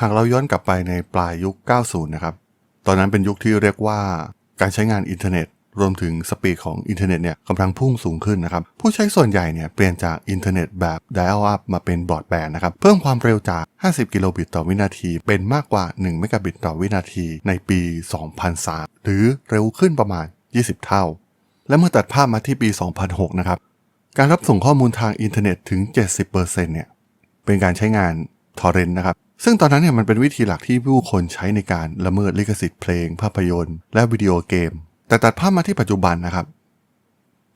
หากเราย้อนกลับไปในปลายยุค 90 นะครับ ตอนนั้นเป็นยุคที่เรียกว่าการใช้งานอินเทอร์เน็ต รวมถึงสปีดของอินเทอร์เน็ตเนี่ยกำลังพุ่งสูงขึ้นนะครับ ผู้ใช้ส่วนใหญ่เนี่ยเปลี่ยนจากอินเทอร์เน็ตแบบ dial up มาเป็นบรอดแบนด์นะครับ เพิ่มความเร็วจาก 50 กิโลบิตต่อวินาที เป็นมากกว่า 1 เมกะบิตต่อวินาทีในปี 2003 หรือเร็วขึ้นประมาณ 20 เท่า และเมื่อตัดภาพมาที่ปี 2006 นะครับ การรับส่งข้อมูลทางอินเทอร์เน็ตถึง 70%เนี่ยเป็นการใช้งานทอร์เรนต์นะครับ ซึ่งตอนนั้นเนี่ยมันเป็นวิธีหลักที่ผู้คนใช้ในการละเมิดลิขสิทธิ์เพลง ภาพยนตร์ และวิดีโอเกม แต่ตัดภาพมาที่ปัจจุบันนะครับ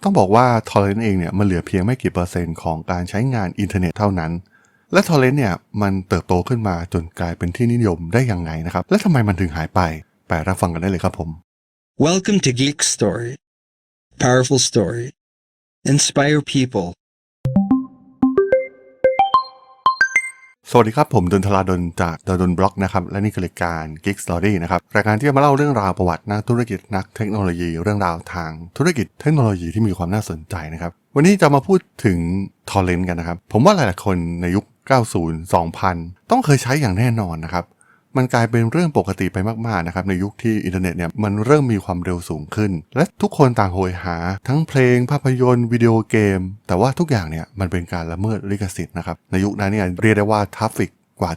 ต้องบอกว่าทอร์เรนต์เองเนี่ยมันเหลือเพียงไม่กี่เปอร์เซ็นต์ของการใช้งานอินเทอร์เน็ตเท่านั้น และทอร์เรนต์เนี่ยมันเติบโตขึ้นมาจนกลายเป็นที่นิยมได้ยังไงนะครับ และทำไมมันถึงหายไป ไปรับฟังกันได้เลยครับผม Welcome to Geek Story. Powerful story. Inspire people. สวัสดีครับ ผมดนทลาดนจากดนบล็อกนะครับ และนี่คือรายการ Geek Story นะครับ รายการที่จะมาเล่าเรื่องราวประวัตินักธุรกิจนักเทคโนโลยี เรื่องราวทางธุรกิจเทคโนโลยีที่มีความน่าสนใจนะครับ วันนี้จะมาพูดถึงทอร์เรนต์กันนะครับ ผมว่าหลายๆคนในยุค 90 2000 ต้องเคยใช้อย่างแน่นอนนะครับ มันกลายเป็นเรื่องปกติไปมากๆนะครับในยุคที่อินเทอร์เน็ตเนี่ยมันเริ่มมีความเร็วสูงขึ้น และทุกคนต่างโหยหา ทั้งเพลงภาพยนตร์วิดีโอเกม แต่ว่าทุกอย่างเนี่ยมันเป็นการละเมิดลิขสิทธิ์นะครับในยุคนั้นเนี่ยเรียกได้ว่าทราฟฟิกกว่า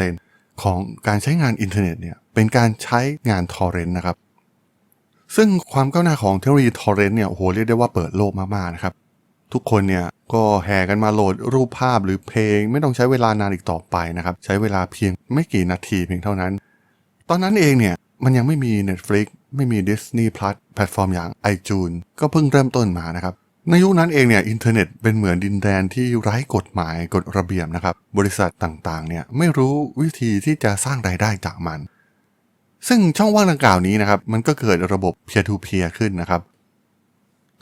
70%ของการใช้งานอินเทอร์เน็ตเนี่ยเป็นการใช้งานทอร์เรนต์นะครับซึ่งความก้าวหน้าของเทคโนโลยีทอร์เรนต์เนี่ยโอ้โหเรียกได้ว่าเปิดโลกมากๆนะครับ ทุกคนเนี่ยก็แห่กันมาโหลดรูปภาพหรือเพลง ไม่ต้องใช้เวลานานอีกต่อไปนะครับ ใช้เวลาเพียงไม่กี่นาทีเพียงเท่านั้น ตอนนั้นเองเนี่ยมันยังไม่มี Netflix ไม่มี Disney Plus แพลตฟอร์มอย่าง iTunes ก็เพิ่งเริ่มต้นมานะครับ ในยุคนั้นเองเนี่ยอินเทอร์เน็ตเป็นเหมือนดินแดนที่ไร้กฎหมายกฎระเบียบนะครับ บริษัทต่างๆเนี่ยไม่รู้วิธีที่จะสร้างรายได้จากมัน ซึ่งช่องว่างดังกล่าวนี้นะครับมันก็เกิดระบบ peer to peer ขึ้นนะครับ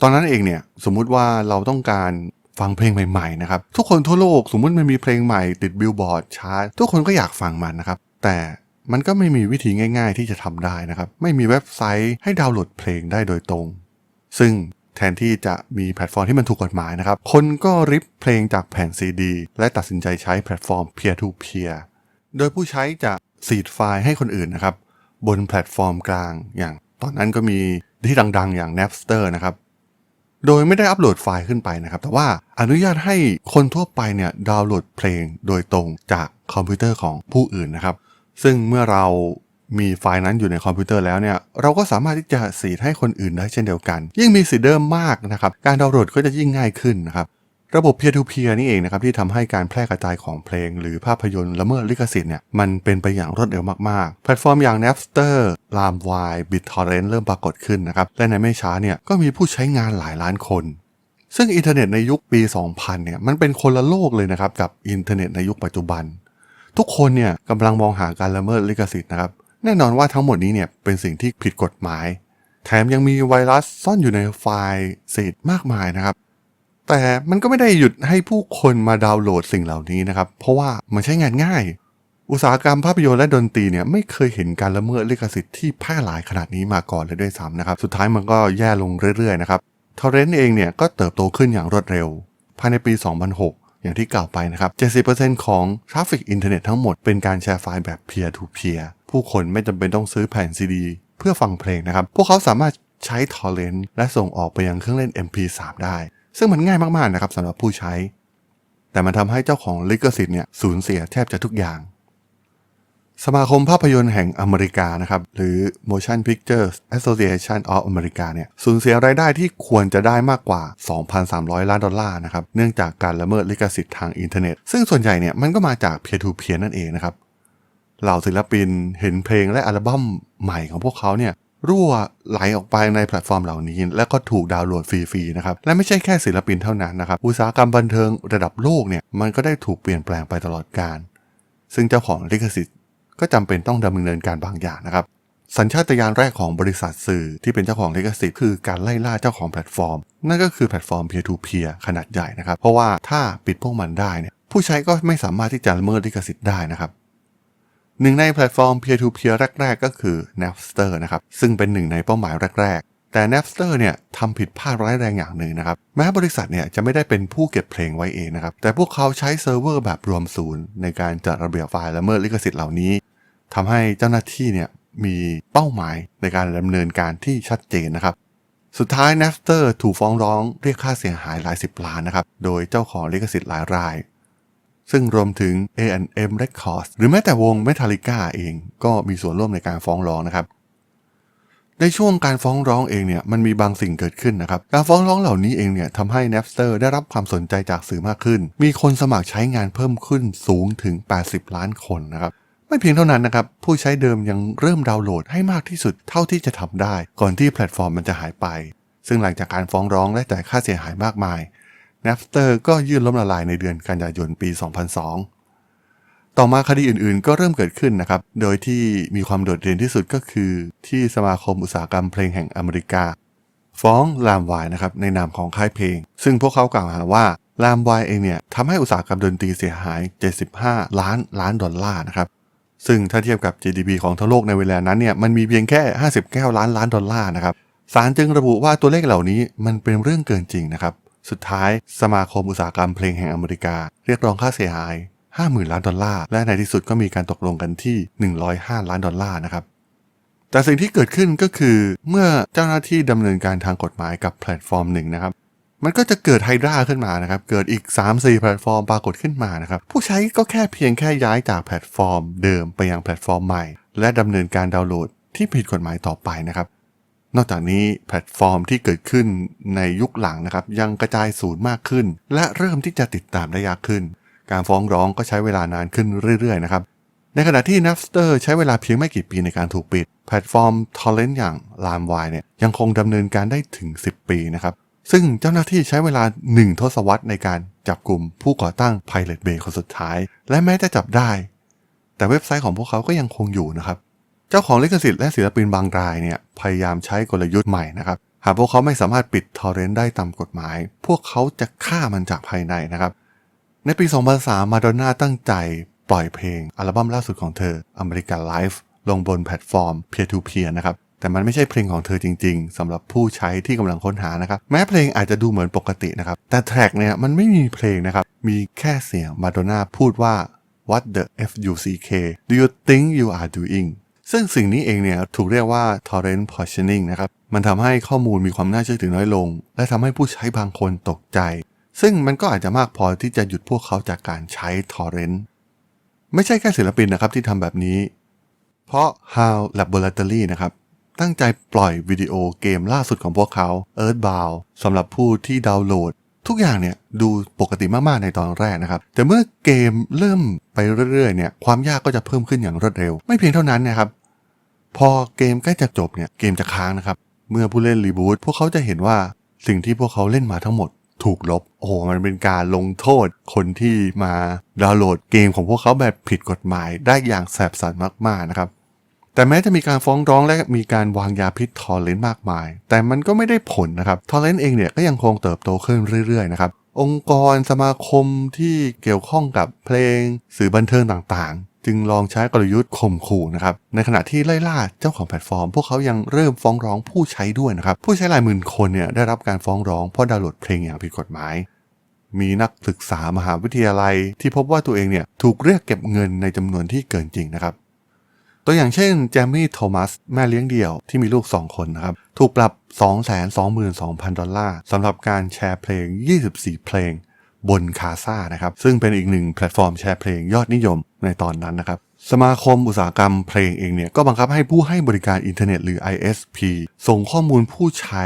ตอนนั้นเองเนี่ยสมมุติว่าเราต้องการฟังเพลงใหม่ๆนะครับทุกคนทั่วโลกสมมุติมันมีเพลงใหม่ติดบิลบอร์ดชาร์ตทุกคนก็อยากฟังมันนะครับ แต่มันก็ไม่มีวิธีง่าย ๆ ที่จะทำได้นะครับ ไม่มีเว็บไซต์ให้ดาวน์โหลดเพลงได้โดยตรง ซึ่งแทนที่จะมีแพลตฟอร์มที่มันถูกกฎหมายนะครับ คนก็ริบเพลงจากแผ่นซีดี และตัดสินใจใช้แพลตฟอร์ม peer to peer โดยผู้ใช้จะซีดไฟล์ให้คนอื่นนะครับ บนแพลตฟอร์มกลางอย่าง ตอนนั้นก็มีที่ดังๆ อย่าง Napster นะครับ โดยไม่ได้อัปโหลดไฟล์ขึ้นไปนะครับ แต่ว่าอนุญาตให้คนทั่วไปเนี่ยดาวน์โหลดเพลงโดยตรงจากคอมพิวเตอร์ของผู้อื่นนะครับ ซึ่งเมื่อเรามีไฟล์นั้นอยู่ในคอมพิวเตอร์แล้วเนี่ยเราก็สามารถที่จะสีให้คนอื่นได้เช่นเดียวกัน ยิ่งมีสีเดิมมากนะครับ การดาวน์โหลดก็จะยิ่งง่ายขึ้นนะครับ ระบบ peer to peer นี่เองนะครับที่ทำให้การแพร่กระจายของเพลง หรือภาพยนตร์ละเมิดลิขสิทธิ์เนี่ยมันเป็นไปอย่างรวดเร็วมากๆ แพลตฟอร์มอย่าง Napster, LimeWire, BitTorrent เริ่มปรากฏขึ้นนะครับและในไม่ช้าเนี่ยก็มีผู้ใช้งานหลายล้านคน ซึ่งอินเทอร์เน็ตในยุคปี 2000 เนี่ยมันเป็นคนละโลกเลยนะครับกับอินเทอร์เน็ตในยุคปัจจุบัน ทุกคนเนี่ยกำลังมองหาการละเมิดลิขสิทธิ์นะครับแน่นอนว่าทั้งหมดนี้เนี่ยเป็นสิ่งที่ผิดกฎหมาย แถมยังมีไวรัสซ่อนอยู่ในไฟล์ซีดมากมายนะครับ แต่มันก็ไม่ได้หยุดให้ผู้คนมาดาวน์โหลดสิ่งเหล่านี้นะครับ เพราะว่ามันใช้งานง่าย อุตสาหกรรมภาพยนตร์และดนตรีเนี่ยไม่เคยเห็นการละเมิดลิขสิทธิ์ที่แพร่หลายขนาดนี้มาก่อนเลยด้วยซ้ำนะครับ สุดท้ายมันก็แย่ลงเรื่อยๆนะครับทอร์เรนต์เองเนี่ยก็เติบโตขึ้นอย่างรวดเร็ว ภายในปี 2006 อย่างที่กล่าวไปนะครับ 70%ของทราฟฟิกอินเทอร์เน็ตทั้งหมดเป็นการแชร์ไฟล์แบบ peer to peer ผู้คนไม่จำเป็นต้องซื้อแผ่นซีดีเพื่อฟังเพลงนะครับ พวกเขาสามารถใช้ทอร์เรนต์และส่งออกไปยังเครื่องเล่น MP3 ได้ ซึ่งมันง่ายมากๆนะครับสำหรับผู้ใช้ แต่มันทำให้เจ้าของลิขสิทธิ์เนี่ยสูญเสียแทบจะทุกอย่าง สมาคมภาพยนตร์แห่งอเมริกานะครับหรือ Motion Pictures Association of America เนี่ยสูญเสียรายได้ที่ควรจะได้มากกว่า 2,300 ล้านดอลลาร์นะครับเนื่องจากการละเมิดลิขสิทธิ์ทางอินเทอร์เน็ต ซึ่งส่วนใหญ่เนี่ยมันก็มาจาก peer to peer นั่นเองนะครับเหล่าศิลปินเห็นเพลงและอัลบั้มใหม่ของพวกเขาเนี่ย รั่วไหลออกไปในแพลตฟอร์มเหล่านี้ แล้วก็ถูกดาวน์โหลดฟรีๆนะครับ และไม่ใช่แค่ศิลปินเท่านั้นนะครับ อุตสาหกรรมบันเทิงระดับโลกเนี่ยมันก็ได้ถูกเปลี่ยนแปลงไปตลอดกาลซึ่งเจ้าของลิขสิทธิ์ก็จำเป็นต้องดำเนินการบางอย่างนะครับ สัญชาตญาณแรกของบริษัทสื่อที่เป็นเจ้าของลิขสิทธิ์คือการไล่ล่าเจ้าของแพลตฟอร์ม นั่นก็คือแพลตฟอร์ม peer to peer ขนาดใหญ่นะครับ เพราะว่าถ้าปิดพวกมันได้เนี่ยผู้ใช้ก็ไม่สามารถที่จะละเมิดลิขสิทธิ์ได้นะครับ หนึ่งในแพลตฟอร์ม peer to peer แรก ๆ ก็คือ Napster นะครับ ซึ่งเป็นหนึ่งในเป้าหมายแรก ๆ แต่ Napster เนี่ยทำผิดพลาดร้ายแรงอย่างหนึ่งนะครับ แม้บริษัทเนี่ยจะไม่ได้เป็นผู้เก็บเพลงไว้เองนะครับ แต่พวกเขาใช้เซิร์ฟเวอร์แบบรวมศูนย์ ในการจัดระเบียบไฟล์ละเมิดลิขสิทธิ์เหล่านี้ทำให้เจ้าหน้าที่เนี่ยมีเป้าหมายในการดำเนินการที่ชัดเจนนะครับ สุดท้าย Napster ถูกฟ้องร้องเรียกค่าเสียหายหลายสิบล้านนะครับ โดยเจ้าของลิขสิทธิ์หลายราย ซึ่งรวมถึง A&M Records หรือแม้แต่วง Metallica เองก็มีส่วนร่วมในการฟ้องร้องนะครับในช่วงการฟ้องร้องเองเนี่ยมันมีบางสิ่งเกิดขึ้นนะครับการฟ้องร้องเหล่านี้เองเนี่ยทำให้ Napster ได้รับความสนใจจากสื่อมากขึ้น มีคนสมัครใช้งานเพิ่มขึ้นสูงถึง 80 ล้านคนนะครับไม่เพียงเท่านั้นนะครับผู้ใช้เดิมยังเริ่มดาวน์โหลดให้มากที่สุดเท่าที่จะทำได้ ก่อนที่แพลตฟอร์มมันจะหายไป ซึ่งหลังจากการฟ้องร้องและจ่ายค่าเสียหายมากมาย Napster ก็ยื่นล้มละลายในเดือนกันยายนปี 2002 ต่อมาคดีอื่นๆ ก็เริ่มเกิดขึ้นนะครับ โดยที่มีความโดดเด่นที่สุดก็คือ ที่สมาคมอุตสาหกรรมเพลงแห่งอเมริกา ฟ้องลามวายนะครับในนามของค่ายเพลง ซึ่งพวกเขากล่าวหาว่าลามวายเองเนี่ยทำให้อุตสาหกรรมดนตรีเสียหาย 75 ล้านล้านดอลลาร์นะครับซึ่งถ้าเทียบกับ GDP ของทั้งโลกในเวลานั้นเนี่ยมันมีเพียงแค่ 59 ล้านล้านดอลลาร์นะครับศาลจึงระบุว่าตัวเลขเหล่านี้มันเป็นเรื่องเกินจริงนะครับ สุดท้ายสมาคมอุตสาหกรรมเพลงแห่งอเมริกา เรียกร้องค่าเสียหาย 50,000 ล้านดอลลาร์ และในที่สุดก็มีการตกลงกันที่ 105 ล้านดอลลาร์นะครับ แต่สิ่งที่เกิดขึ้นก็คือเมื่อเจ้าหน้าที่ดำเนินการทางกฎหมายกับแพลตฟอร์มหนึ่งนะครับมันก็จะเกิดไฮดราขึ้นมานะครับ เกิดอีก 3-4 แพลตฟอร์มปรากฏขึ้นมานะครับ ผู้ใช้ก็แค่เพียงแค่ย้ายจากแพลตฟอร์มเดิมไปยังแพลตฟอร์มใหม่ และดำเนินการดาวน์โหลดที่ผิดกฎหมายต่อไปนะครับ นอกจากนี้แพลตฟอร์มที่เกิดขึ้นในยุคหลังนะครับยังกระจายศูนย์มากขึ้น และเริ่มที่จะติดตามได้ยากขึ้น การฟ้องร้องก็ใช้เวลานานขึ้นเรื่อยๆนะครับในขณะที่ Napster ใช้เวลาเพียงไม่กี่ปีในการถูกปิด แพลตฟอร์ม Torrent อย่าง LimeWire เนี่ยยังคงดำเนินการได้ถึง 10 ปีนะครับซึ่งเจ้าหน้าที่ใช้เวลา 1 ทศวรรษในการจับกลุ่มผู้ก่อตั้ง Pirate Bay คนสุดท้าย และแม้จะจับได้ แต่เว็บไซต์ของพวกเขาก็ยังคงอยู่นะครับ เจ้าของลิขสิทธิ์และศิลปินบางรายเนี่ยพยายามใช้กลยุทธ์ใหม่นะครับหากพวกเขาไม่สามารถปิดทอร์เรนต์ได้ตามกฎหมาย พวกเขาจะฆ่ามันจากภายในนะครับ ในปี 2003มาดอนน่าตั้งใจปล่อยเพลงอัลบั้มล่าสุดของเธอ American Life ลงบนแพลตฟอร์ม Peer to Peer นะครับแต่มันไม่ใช่เพลงของเธอจริงๆสำหรับผู้ใช้ที่กำลังค้นหานะครับ แม้เพลงอาจจะดูเหมือนปกตินะครับ แต่แทร็กเนี่ยมันไม่มีเพลงนะครับ มีแค่เสียงมาดอนน่าพูดว่า What the f u c k do you think you are doing ซึ่งสิ่งนี้เองเนี่ยถูกเรียกว่า torrent poisoning นะครับ มันทำให้ข้อมูลมีความน่าเชื่อถือน้อยลง และทำให้ผู้ใช้บางคนตกใจ ซึ่งมันก็อาจจะมากพอที่จะหยุดพวกเขาจากการใช้ torrent ไม่ใช่แค่ศิลปินนะครับที่ทำแบบนี้ เพราะ How Laboratory นะครับตั้งใจปล่อยวิดีโอเกมล่าสุดของพวกเขา Earthbound สำหรับผู้ที่ดาวน์โหลด ทุกอย่างเนี่ยดูปกติมาก ๆ ในตอนแรกนะครับ แต่เมื่อเกมเริ่มไปเรื่อย ๆ เนี่ย ความยากก็จะเพิ่มขึ้นอย่างรวดเร็ว ไม่เพียงเท่านั้นนะครับ พอเกมใกล้จะจบเนี่ย เกมจะค้างนะครับ เมื่อผู้เล่นรีบูตพวกเขาจะเห็นว่าสิ่งที่พวกเขาเล่นมาทั้งหมด ถูกลบ โอ้โห มันเป็นการลงโทษคนที่มาดาวน์โหลดเกมของพวกเขาแบบผิดกฎหมายได้อย่างแสบสันมาก ๆ นะครับ แต่แม้จะมีการฟ้องร้องและมีการวางยาพิษทอร์เรนต์มากมาย แต่มันก็ไม่ได้ผลนะครับทอร์เรนต์เองเนี่ยก็ยังคงเติบโตขึ้นเรื่อยๆนะครับองค์กรสมาคมที่เกี่ยวข้องกับเพลงสื่อบันเทิงต่างๆ จึงลองใช้กลยุทธ์ข่มขู่นะครับ ในขณะที่ไล่ล่าเจ้าของแพลตฟอร์ม พวกเขายังเริ่มฟ้องร้องผู้ใช้ด้วยนะครับ ผู้ใช้หลายหมื่นคนเนี่ยได้รับการฟ้องร้องเพราะดาวน์โหลดเพลงอย่างผิดกฎหมาย มีนักศึกษามหาวิทยาลัยที่พบว่าตัวเองเนี่ยถูกเรียกเก็บเงินในจำนวนที่เกินจริงนะครับ ตัวอย่างเช่นแจมมี่โทมัสแม่เลี้ยงเดี่ยวที่มีลูก 2 คนนะครับ ถูกปรับ 222,000 ดอลลาร์สำหรับการแชร์เพลง 24 เพลงบนคาซานะครับ ซึ่งเป็นอีกหนึ่งแพลตฟอร์มแชร์เพลงยอดนิยมในตอนนั้นนะครับ สมาคมอุตสาหกรรมเพลงเองเนี่ย ก็บังคับให้ผู้ให้บริการอินเทอร์เน็ตหรือ ISP ส่งข้อมูลผู้ใช้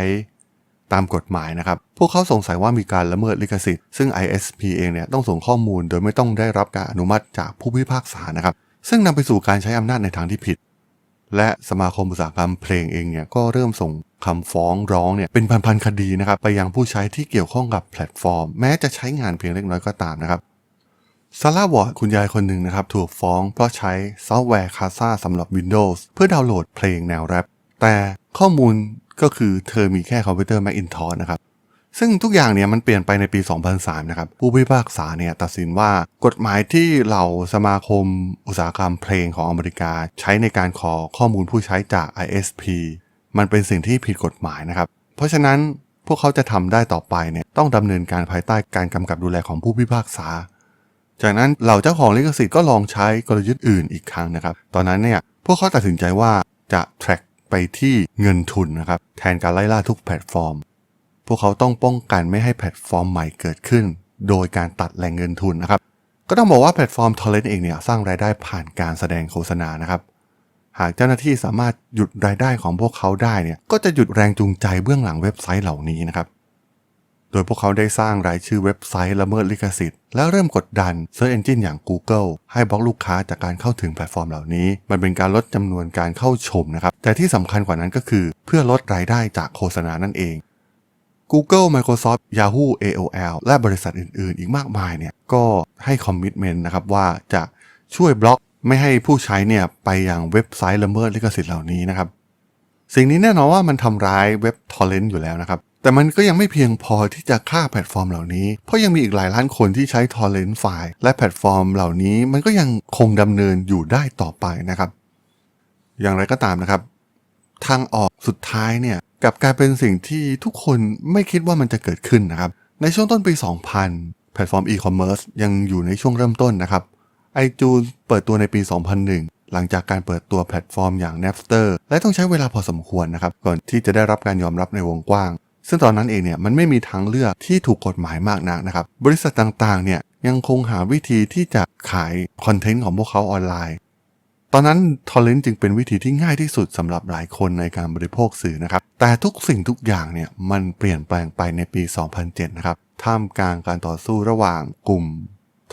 ตามกฎหมายนะครับ พวกเขาสงสัยว่ามีการละเมิดลิขสิทธิ์ ซึ่ง ISP เองเนี่ยต้องส่งข้อมูลโดยไม่ต้องได้รับการอนุมัติจากผู้พิพากษานะครับ ซึ่งนำไปสู่การใช้อำนาจในทางที่ผิด และสมาคมอุตสาหกรรมเพลงเองเนี่ยก็เริ่มส่งคำฟ้องร้องเนี่ยเป็นพันๆคดีนะครับไปยังผู้ใช้ที่เกี่ยวข้องกับแพลตฟอร์ม แม้จะใช้งานเพียงเล็กน้อยก็ตามนะครับซาร่าวอร์ดคุณยายคนหนึ่งนะครับถูกฟ้องเพราะใช้ซอฟต์แวร์คาซาสำหรับ Windows เพื่อดาวน์โหลดเพลงแนวแรปแต่ข้อมูลก็คือเธอมีแค่คอมพิวเตอร์ Macintosh นะครับ ซึ่งทุกอย่างเนี่ยมันเปลี่ยนไปในปี 2003 นะครับ ผู้พิพากษาเนี่ยตัดสินว่ากฎหมายที่เหล่าสมาคมอุตสาหกรรมเพลงของอเมริกา ใช้ในการขอข้อมูลผู้ใช้จาก ISP มันเป็นสิ่งที่ผิดกฎหมายนะครับ เพราะฉะนั้นพวกเขาจะทำได้ต่อไปเนี่ยต้องดำเนินการภายใต้การกำกับดูแลของผู้พิพากษา จากนั้นเหล่าเจ้าของลิขสิทธิ์ก็ลองใช้กลยุทธ์อื่นอีกครั้งนะครับ ตอนนั้นเนี่ยพวกเขาตัดสินใจว่าจะ track ไปที่เงินทุนนะครับแทนการไล่ล่าทุกแพลตฟอร์ม พวกเขาต้องป้องกันไม่ให้แพลตฟอร์มใหม่เกิดขึ้น โดยการตัดแหล่งเงินทุนนะครับ ก็ต้องบอกว่าแพลตฟอร์ม Torrent เองเนี่ยสร้างรายได้ผ่านการแสดงโฆษณานะครับหากเจ้าหน้าที่สามารถหยุดรายได้ของพวกเขาได้เนี่ยก็จะหยุดแรงจูงใจเบื้องหลังเว็บไซต์เหล่านี้นะครับ โดยพวกเขาได้สร้างรายชื่อเว็บไซต์ละเมิดลิขสิทธิ์ และเริ่มกดดัน Search Engine อย่าง Google ให้บล็อกลูกค้าจากการเข้าถึงแพลตฟอร์มเหล่านี้ มันเป็นการลดจำนวนการเข้าชมนะครับ แต่ที่สำคัญกว่านั้นก็คือ เพื่อลดรายได้จากโฆษณานั่นเอง Google Microsoft Yahoo AOL และบริษัทอื่นๆ อีกมากมายเนี่ยก็ให้คอมมิชเมนต์นะครับว่าจะช่วยบล็อกไม่ให้ผู้ใช้เนี่ยไปยังเว็บไซต์ละเมิดลิขสิทธิ์เหล่านี้นะครับ สิ่งนี้แน่นอนว่ามันทำร้ายเว็บทอร์เรนต์อยู่แล้วนะครับ แต่มันก็ยังไม่เพียงพอที่จะฆ่าแพลตฟอร์มเหล่านี้ เพราะยังมีอีกหลายล้านคนที่ใช้ทอร์เรนต์ไฟล์และแพลตฟอร์มเหล่านี้มันก็ยังคงดำเนินอยู่ได้ต่อไปนะครับ อย่างไรก็ตามนะครับ ทางออกสุดท้ายเนี่ย กับกายเป็นสิ่งที่ทุกคนไม่คิดว่ามันจะเกิดขึ้นนะครับ ในช่วงต้นปี 2000 แพลตฟอร์มอีคอมเมิร์ซยังอยู่ในช่วงเริ่มต้นนะครับ iTunes เปิดตัวในปี 2001 หลังจากการเปิดตัวแพลตฟอร์มอย่าง Napster และต้องใช้เวลาพอสมควรนะครับ ก่อนที่จะได้รับการยอมรับในวงกว้าง ซึ่งตอนนั้นเองเนี่ยมันไม่มีทางเลือกที่ถูกกฎหมายมากนักนะครับ บริษัทต่างๆเนี่ยยังคงหาวิธีที่จะขายคอนเทนต์ของพวกเขาออนไลน์ ตอนนั้น Torrent จึงเป็นวิธีที่ง่ายที่สุดสำหรับหลายคนในการบริโภคสื่อนะครับ แต่ทุกสิ่งทุกอย่างเนี่ยมันเปลี่ยนแปลงไปในปี 2007 นะครับ ท่ามกลางการต่อสู้ระหว่างกลุ่ม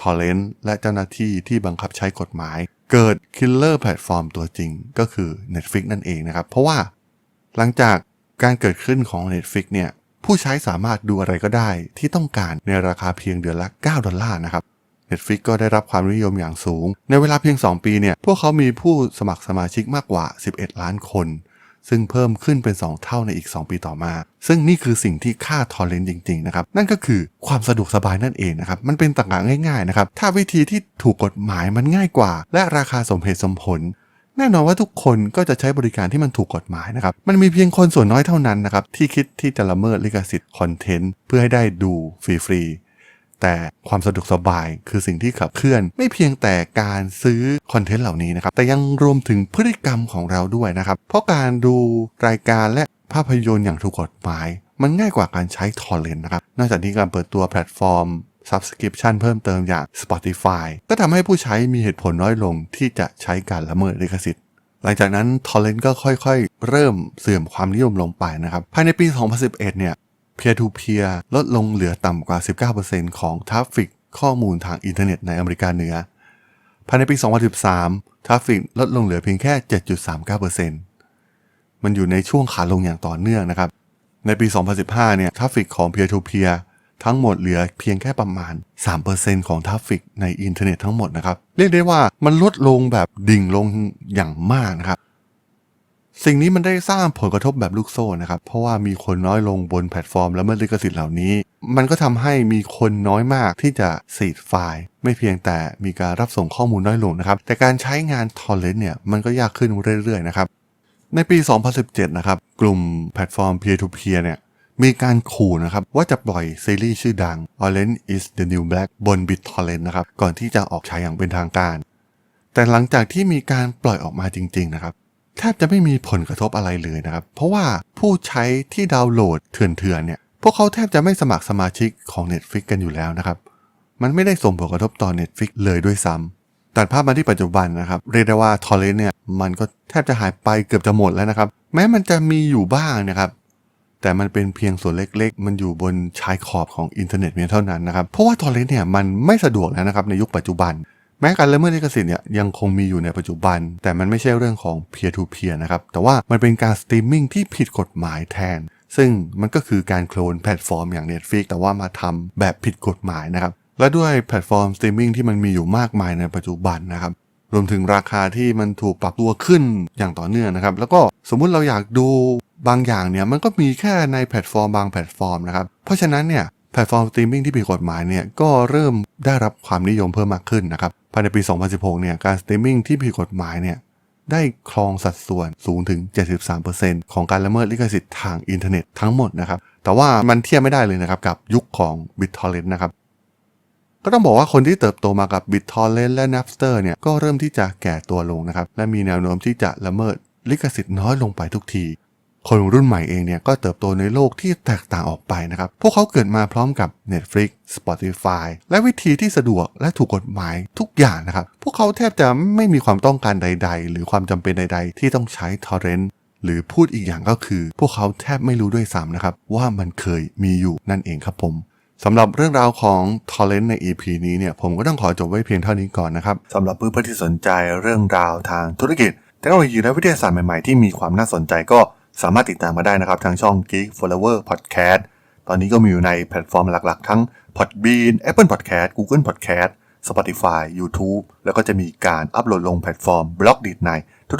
Torrent และเจ้าหน้าที่ที่บังคับใช้กฎหมาย เกิดคิลเลอร์แพลตฟอร์มตัวจริงก็คือ Netflix นั่นเองนะครับ เพราะว่าหลังจากการเกิดขึ้นของ Netflix เนี่ยผู้ใช้สามารถดูอะไรก็ได้ที่ต้องการในราคาเพียงเดือนละ 9 ดอลลาร์นะครับ Netflix ก็ได้รับความนิยมอย่างสูง ในเวลาเพียง 2 ปีเนี่ย พวกเขามีผู้สมัครสมาชิกมากกว่า 11 ล้านคน ซึ่งเพิ่มขึ้นเป็น 2 เท่าในอีก 2 ปีต่อมา ซึ่งนี่คือสิ่งที่ค่าทอร์เรนต์จริง ๆ นะครับ นั่นก็คือความสะดวกสบายนั่นเองนะครับ มันเป็นต่างๆง่าย ๆ นะครับ ถ้าวิธีที่ถูกกฎหมายมันง่ายกว่า และราคาสมเหตุสมผลแน่นอนว่าทุกคนก็จะใช้บริการที่มันถูกกฎหมายนะครับ มันมีเพียงคนส่วนน้อยเท่านั้นนะครับ ที่คิดที่จะละเมิดลิขสิทธิ์คอนเทนต์ เพื่อให้ได้ดูฟรี แต่ความสะดวกสบายคือสิ่งที่ขับเคลื่อน ไม่เพียงแต่การซื้อคอนเทนต์เหล่านี้นะครับ แต่ยังรวมถึงพฤติกรรมของเราด้วยนะครับ เพราะการดูรายการและภาพยนตร์อย่างถูกกฎหมาย มันง่ายกว่าการใช้ทอร์เรนต์นะครับ นอกจากนี้การเปิดตัวแพลตฟอร์ม Subscription เพิ่มเติมอย่าง Spotify ก็ทำให้ผู้ใช้มีเหตุผลน้อยลงที่จะใช้การละเมิดลิขสิทธิ์หลังจากนั้น Torrent ก็ค่อยๆ เริ่มเสื่อมความนิยมลงไปนะครับ ภายในปี 2011 เนี่ย peer to peer ลดลงเหลือต่ำกว่า 19%ของทราฟฟิกข้อมูลทางอินเทอร์เน็ตในอเมริกาเหนือ ภายในปี 2013 ทราฟฟิกลดลงเหลือเพียงแค่ 7.39%มันอยู่ในช่วงขาลงอย่างต่อเนื่องนะครับ ในปี 2015 เนี่ยทราฟฟิกของ peer to peer ทั้งหมดเหลือเพียงแค่ประมาณ 3%ของทราฟฟิกในอินเทอร์เน็ตทั้งหมดนะครับ เรียกได้ว่ามันลดลงแบบดิ่งลงอย่างมากนะครับ สิ่งนี้มันได้สร้างผลกระทบแบบลูกโซ่นะครับ เพราะว่ามีคนน้อยลงบนแพลตฟอร์มและเมื่อลิขสิทธิ์เหล่านี้ มันก็ทำให้มีคนน้อยมากที่จะซีดไฟล์ ไม่เพียงแต่มีการรับส่งข้อมูลน้อยลงนะครับ แต่การใช้งานทอร์เรนต์เนี่ยมันก็ยากขึ้นเรื่อยๆนะครับ ในปี 2017 นะครับ กลุ่มแพลตฟอร์ม peer to peer เนี่ยมีการขู่นะครับว่าจะปล่อยซีรีส์ชื่อดัง Orange is the New Black บน BitTorrent นะครับ ก่อนที่จะออกฉายอย่างเป็นทางการ แต่หลังจากที่มีการปล่อยออกมาจริง ๆ นะครับ แทบจะไม่มีผลกระทบอะไรเลยนะครับ เพราะว่าผู้ใช้ที่ดาวน์โหลดเถื่อนๆเนี่ย พวกเขาแทบจะไม่สมัครสมาชิกของ Netflix กันอยู่แล้วนะครับ มันไม่ได้ส่งผลกระทบต่อ Netflix เลยด้วยซ้ำตัดภาพมาที่ปัจจุบันนะครับ เรียกได้ว่า Torrent เนี่ยมันก็แทบจะหายไปเกือบจะหมดแล้วนะครับ แม้มันจะมีอยู่บ้างนะครับแต่มันเป็นเพียงส่วนเล็กๆ มันอยู่บนชายขอบของอินเทอร์เน็ตเพียงเท่านั้นนะครับ เพราะว่า Torrent เนี่ยมันไม่สะดวกแล้วนะครับในยุคปัจจุบัน แม้การละเมิดลิขสิทธิ์เนี่ยยังคงมีอยู่ในปัจจุบัน แต่มันไม่ใช่เรื่องของ peer to peer นะครับ แต่ว่ามันเป็นการสตรีมมิ่งที่ผิดกฎหมายแทน ซึ่งมันก็คือการโคลนแพลตฟอร์มอย่าง Netflix แต่ว่ามาทำแบบผิดกฎหมายนะครับ และด้วยแพลตฟอร์มสตรีมมิ่งที่มันมีอยู่มากมายในปัจจุบันนะครับรวมถึงราคาที่มันถูกปรับตัวขึ้นอย่างต่อเนื่องนะครับ แล้วก็สมมุติเราอยากดูบางอย่างเนี่ยมันก็มีแค่ในแพลตฟอร์มบางแพลตฟอร์มนะครับเพราะฉะนั้นเนี่ยแพลตฟอร์มสตรีมมิ่งที่ผิดกฎหมายเนี่ยก็เริ่มได้รับความนิยมเพิ่มมากขึ้นนะครับ ภายในปี 2016 เนี่ย การสตรีมมิ่งที่ผิดกฎหมายเนี่ย ได้ครองสัดส่วนสูงถึง 73%ของการละเมิดลิขสิทธิ์ทางอินเทอร์เน็ตทั้งหมดนะครับ แต่ว่ามันเทียบไม่ได้เลยนะครับกับยุคของ BitTorrent นะครับ ก็ต้องบอกว่าคนที่เติบโตมากับ BitTorrent และ Napster เนี่ย ก็เริ่มที่จะแก่ตัวลงนะครับ และมีแนวโน้มที่จะละเมิดลิขสิทธิ์น้อยลงไปทุกที คนรุ่นใหม่เองเนี่ยก็เติบโตในโลกที่แตกต่างออกไปนะครับ พวกเขาเกิดมาพร้อมกับ Netflix Spotify และวิธีที่สะดวกและถูกกฎหมายทุกอย่างนะครับ พวกเขาแทบจะไม่มีความต้องการใด ๆ หรือความจำเป็นใด ๆ ที่ต้องใช้ torrent หรือพูดอีกอย่างก็คือ พวกเขาแทบไม่รู้ด้วยซ้ำนะครับ ว่ามันเคยมีอยู่นั่นเองครับผมสำหรับเรื่องราวของ Torrent ใน EP นี้เนี่ยผมก็ต้องขอจบไว้เพียงเท่านี้ก่อนนะครับสำหรับเพื่อนๆที่สนใจเรื่องราวทางธุรกิจเทคโนโลยีและวิทยาศาสตร์ใหม่ๆที่มีความน่าสนใจก็ สามารถติดตามมาได้นะครับ ทางช่อง Geek Flower Podcast ตอนนี้ก็มีอยู่ในแพลตฟอร์มหลักๆ ทั้ง Podbean Apple Podcast Google Podcast Spotify YouTube แล้วก็จะมีการอัปโหลดลงแพลตฟอร์ม b l o g d i t ใน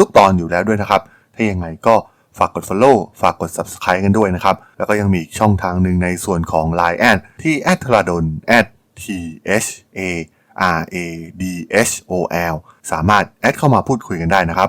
ทุกๆ ตอนอยู่แล้วด้วยนะครับ ถ้ายังไงก็ฝากกด Follow ฝากกด Subscribe กันด้วยนะครับ แล้วก็ยังมีช่องทางหนึ่งในส่วนของ Line แอดที่ t h r a d o n t h a R A D H O L สามารถแอดเข้ามาพูดคุยกันได้นะครับ